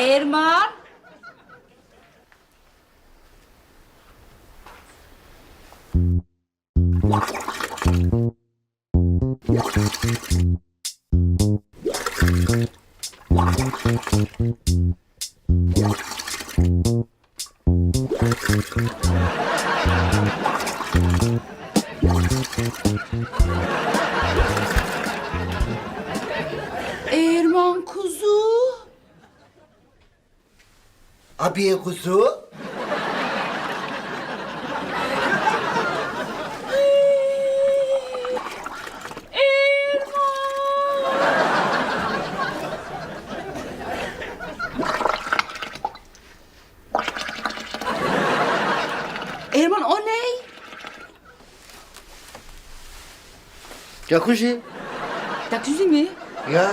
Erman. Abiye kuzu. Erman o ne? Jacuzzi. Taksici mi? Ya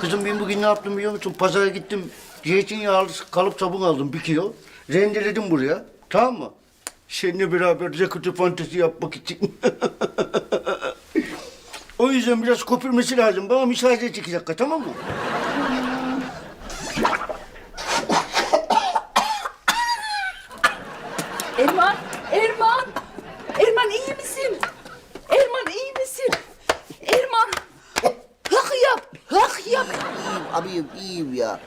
kızım ben bugün ne yaptım biliyor musun? Pazara gittim. Zeytinyağlı kalıp sabun aldım bir kilo. Rendeledim buraya. Tamam mı? Seninle beraber jacuzzi fantezi yapmak için. o yüzden biraz kopilmesi lazım. Bana müsaade et iki dakika tamam mı? Erman, Erman. Erman iyi misin? Erman iyi misin? Erman. Hak yap, hak yap. Abiyim iyiyim ya.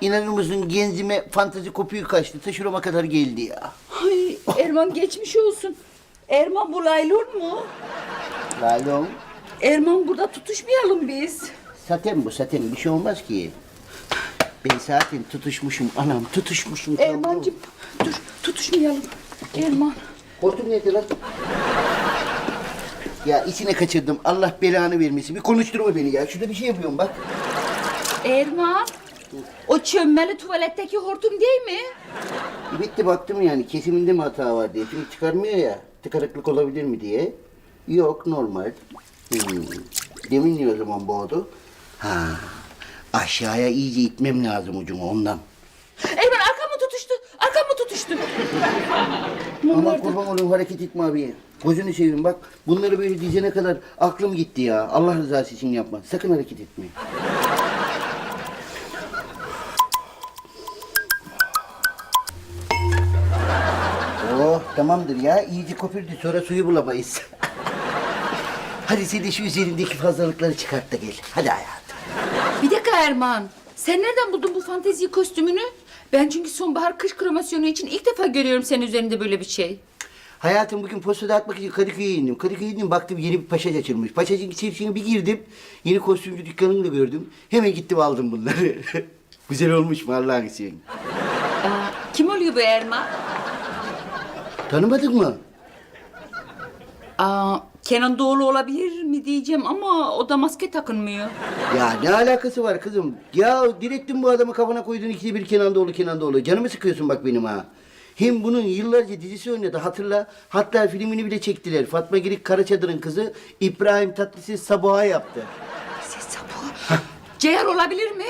İnanır mısın genzime fantezi kopuyu kaçtı. Ta şurama kadar geldi ya. Ay Erman geçmiş olsun. Erman bu laylon mu? Lalom. Erman burada tutuşmayalım biz. Saten bu saten. Bir şey olmaz ki. Ben zaten tutuşmuşum anam tutuşmuşum. Ermancığım dur tutuşmayalım. Erman. Hortum nerede lan? Ya içine kaçırdım. Allah belanı vermesin. Bir konuşturma beni ya. Şurada bir şey yapıyorum bak. Erman. O çömmeli tuvaletteki hortum değil mi? Bitti baktım yani kesiminde mi hata var diye. Şimdi çıkarmıyor ya. Tıkanıklık olabilir mi diye. Yok normal. Hmm. Demin niye o zaman boğdu? Ha. Aşağıya iyice itmem lazım ucumu ondan. Erman arkam mı tutuştu? Arkam mı tutuştu? Aman kurban olayım hareket etme abi. Gözünü seveyim bak. Bunları böyle dizene kadar aklım gitti ya. Allah rızası için yapma. Sakın hareket etme. Oh tamamdır ya. İyice köpürdü. Sonra suyu bulamayız. Hadi sen de şu üzerindeki fazlalıkları çıkart da gel. Hadi hayatım. Bir dakika Erman. Sen nereden buldun bu fantezi kostümünü? Ben çünkü sonbahar kış kromasyonu için ilk defa görüyorum senin üzerinde böyle bir şey. Hayatım bugün postada atmak için Kadıköy'e indim. Kadıköy'e indim baktım yeni bir paşaç açılmış. Paşacın içerisine bir girdim. Yeni kostümcü dükkanını da gördüm. Hemen gittim aldım bunları. Güzel olmuş mu. Aa, kim oluyor bu Erman? Tanımadın mı? Aa, Kenan Doğulu olabilir mi diyeceğim ama o da maske takınmıyor. Ya ne alakası var kızım? Ya direttin bu adamı kafana koydun ikide bir Kenan Doğulu Kenan Doğulu. Canımı sıkıyorsun bak benim ha. Hem bunun yıllarca dizisi oynadı hatırla. Hatta filmini bile çektiler. Fatma Girik Karaçadır'ın kızı İbrahim Tatlıses Sabaha yaptı. Ses sapı. Ceyar olabilir mi?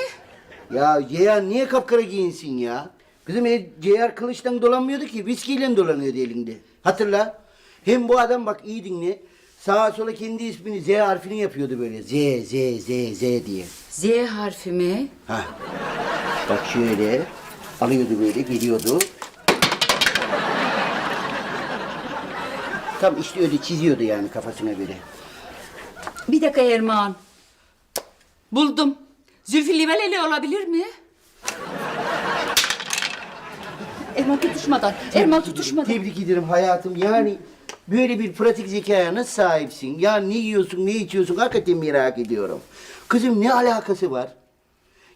Ya Ceyhan niye kapkara giyinsin ya? Kızım e, Ceyhan kılıçtan dolanmıyordu ki viskiyle dolanıyordu elinde. Hatırla. Hem bu adam bak iyi dinle. Sağa sola kendi ismini Z harfini yapıyordu böyle. Z, Z, Z, Z diye. Z harfi mi? Ha. Bak şöyle. Alıyordu böyle geliyordu. Tam işte öyle çiziyordu yani kafasına göre. Bir dakika Erman. Buldum. Zülfü Livaleli olabilir mi? Erman tutuşmadan. Erman tutuşmadan. Tebrik ederim hayatım. Yani böyle bir pratik zekaya nasıl sahipsin? Ya ne yiyorsun, ne içiyorsun? Hakikaten merak ediyorum. Kızım ne alakası var?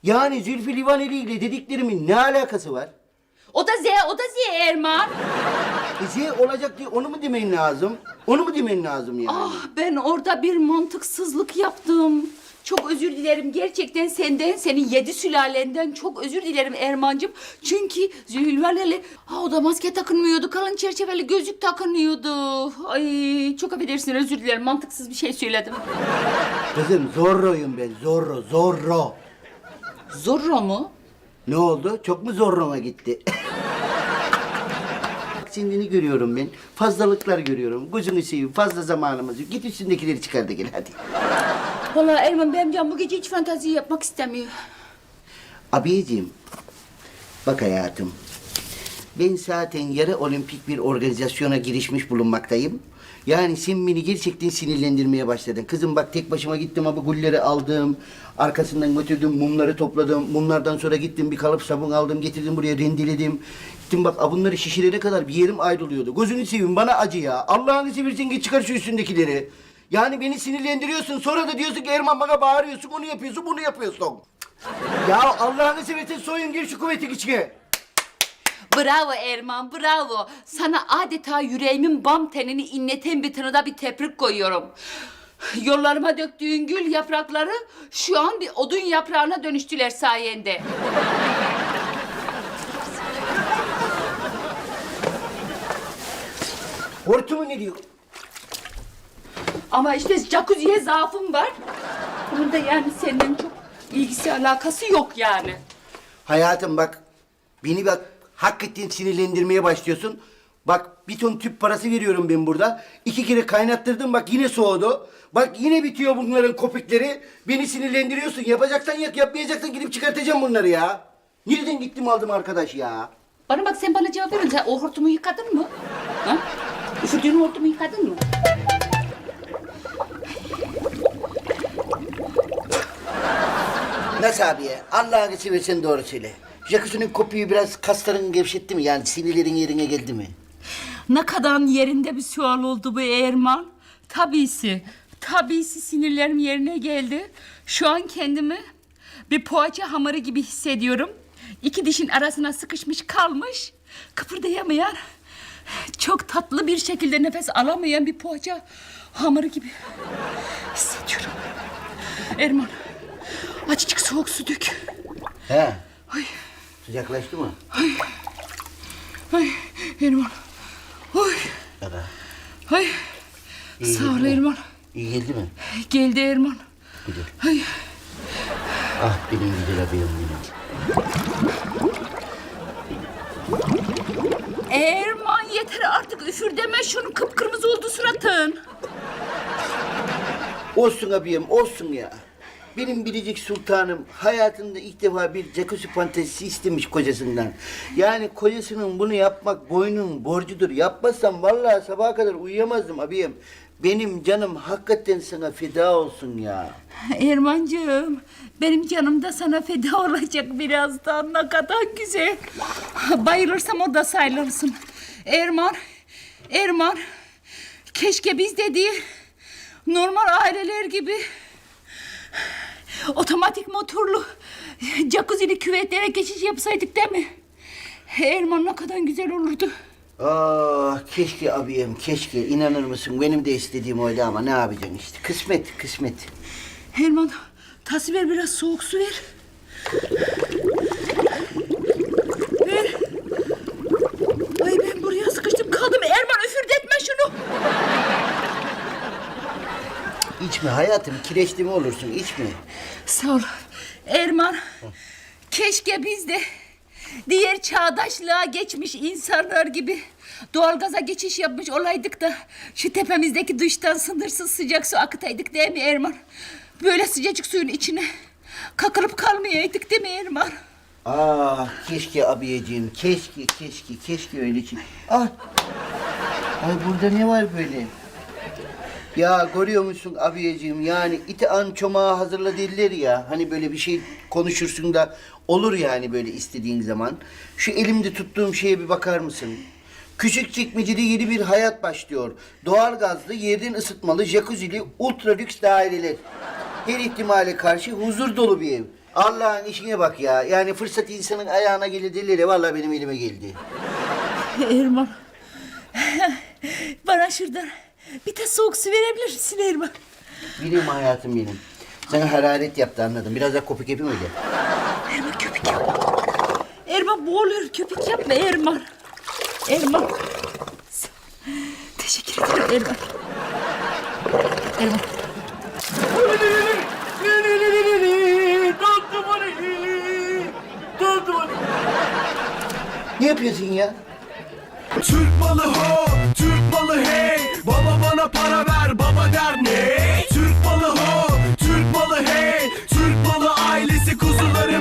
Yani Zülfü Livaneli ile dediklerimin ne alakası var? O da Z, o da Z Erman. E, Z olacak diye onu mu demen lazım? Onu mu demen lazım yani? Ah ben orada bir mantıksızlık yaptım. Çok özür dilerim gerçekten senden, senin yedi sülalenden çok özür dilerim Ermancığım. Çünkü Zülvaleli, ha o da maske takınmıyordu, kalın çerçeveli gözlük takınıyordu. Ay çok affedersin özür dilerim, mantıksız bir şey söyledim. Kızım Zorro'yum ben. Zorro, Zorro. Zorro mu? Ne oldu? Çok mu Zorro'ma gitti? Sindini görüyorum ben. Fazlalıklar görüyorum. Gözünü seveyim. Fazla zamanımız yok. Git üstündekileri çıkar da gel hadi. Vallahi Erman benim canım bu gece hiç fantazi yapmak istemiyor. Abiciğim, Bak hayatım. Ben zaten yarı olimpik bir organizasyona girişmiş bulunmaktayım. Yani sen beni gerçekten sinirlendirmeye başladın. Kızım bak tek başıma gittim ama gulleri aldım. Arkasından götürdüm, mumları topladım. Mumlardan sonra gittim bir kalıp sabun aldım, getirdim buraya rendeledim. Gittim bak bunları şişirene kadar bir yerim ayrılıyordu. Gözünü seveyim bana acı ya. Allah'ını seversen git çıkar şu üstündekileri. Yani beni sinirlendiriyorsun. Sonra da diyorsun ki Erman bana bağırıyorsun, onu yapıyorsun, bunu yapıyorsun. Ya Allah'ını seversen soyun gir şu kuvveti içine. Bravo Erman, bravo. Sana adeta yüreğimin bam tenini inleten bir tınıda bir tebrik koyuyorum. Yollarıma döktüğün gül yaprakları şu an bir odun yaprağına dönüştüler sayende. Hortumu ne diyor? Ama işte jacuzziye zaafım var. Bunun da yani senden çok ilgisi alakası yok yani. Hayatım bak, beni bak hakikaten sinirlendirmeye başlıyorsun. Bak bir ton tüp parası veriyorum ben burada. İki kere kaynattırdım bak yine soğudu. Bak yine bitiyor bunların kopikleri. Beni sinirlendiriyorsun. Yapacaksan yak, yapmayacaksan gidip çıkartacağım bunları ya. Nereden gittim aldım arkadaş ya? Bana bak sen bana cevap verin. Sen o hortumu yıkadın mı? Ha? Üfürdüğün hortumu yıkadın mı? Nasıl abi ya? Allah'ını seversen doğru söyle. Jacuzzi'nin kopuyu biraz kasların gevşetti mi? Yani sinirlerin yerine geldi mi? Ne kadar yerinde bir sual oldu bu Erman. Tabisi, tabisi sinirlerim yerine geldi. Şu an kendimi bir poğaça hamuru gibi hissediyorum. İki dişin arasına sıkışmış kalmış, kıpırdayamayan, çok tatlı bir şekilde nefes alamayan bir poğaça hamuru gibi hissediyorum. Erman, açıcık soğuk su dök. He. Ay, Sıcaklaştı mı? ay Erman. Oy, Ara. ay. İyi Sağ ol? Erman. İyi geldi mi? Geldi Erman. Güzel. Ay. Ah benim güzel abim benim. Erman yeter artık üfür deme şunu kıpkırmızı oldu suratın. Olsun abiyim, olsun ya. Benim biricik sultanım hayatında ilk defa bir jacuzzi fantezisi istemiş kocasından. Yani kocasının bunu yapmak boynun borcudur. Yapmazsam vallahi sabaha kadar uyuyamazdım abiyim. Benim canım hakikaten sana feda olsun ya. Ermancığım benim canım da sana feda olacak birazdan ne kadar güzel. Bayılırsam o da sayılırsın. Erman, Erman keşke biz de değil normal aileler gibi otomatik motorlu jacuzzi'li küvetlere geçiş yapsaydık değil mi? Erman ne kadar güzel olurdu. Ah keşke abiyim keşke inanır mısın benim de istediğim oydu ama ne yapacaksın işte kısmet kısmet. Herman, tası ver biraz soğuk su. Ver. Ay ben buraya sıkıştım kaldım. Erman üfürdetme şunu. İçme hayatım kireçli mi olursun içme. Sağ ol. Erman, keşke biz de diğer çağdaşlığa geçmiş insanlar gibi doğalgaza geçiş yapmış olaydık da şu tepemizdeki duştan sınırsız sıcak su akıtaydık değil mi Erman? Böyle sıcacık suyun içine kakılıp kalmayaydık değil mi Erman? Ah keşke abiyeciğim keşke keşke keşke öyle şey. Ah. Ay burada ne var böyle? Ya görüyor musun abiyeciğim yani iti an çomağı hazırla derler ya. Hani böyle bir şey konuşursun da olur yani böyle istediğin zaman. Şu elimde tuttuğum şeye bir bakar mısın? Küçük çekmecede yeni bir hayat başlıyor. Doğal gazlı, yerden ısıtmalı, jacuzzi'li, ultra lüks daireler. Her ihtimale karşı huzur dolu bir ev. Allah'ın işine bak ya. Yani fırsat insanın ayağına gelir derler ya. Vallahi benim elime geldi. Erman, bana şuradan bir de soğuk su verebilir misin Erman? Benim hayatım benim. Sana hararet yaptı anladım. Biraz daha kopuk yapayım öyle. Erman köpük yapma. Erman boğuluyor köpük yapma Erman. Erman. Teşekkür ederim Erman. Erman. Ne yapıyorsun ya? Türk malı ho bana para ver baba der ne? Türk balı ho, Türk balı hey, Türk balı ailesi kuzularım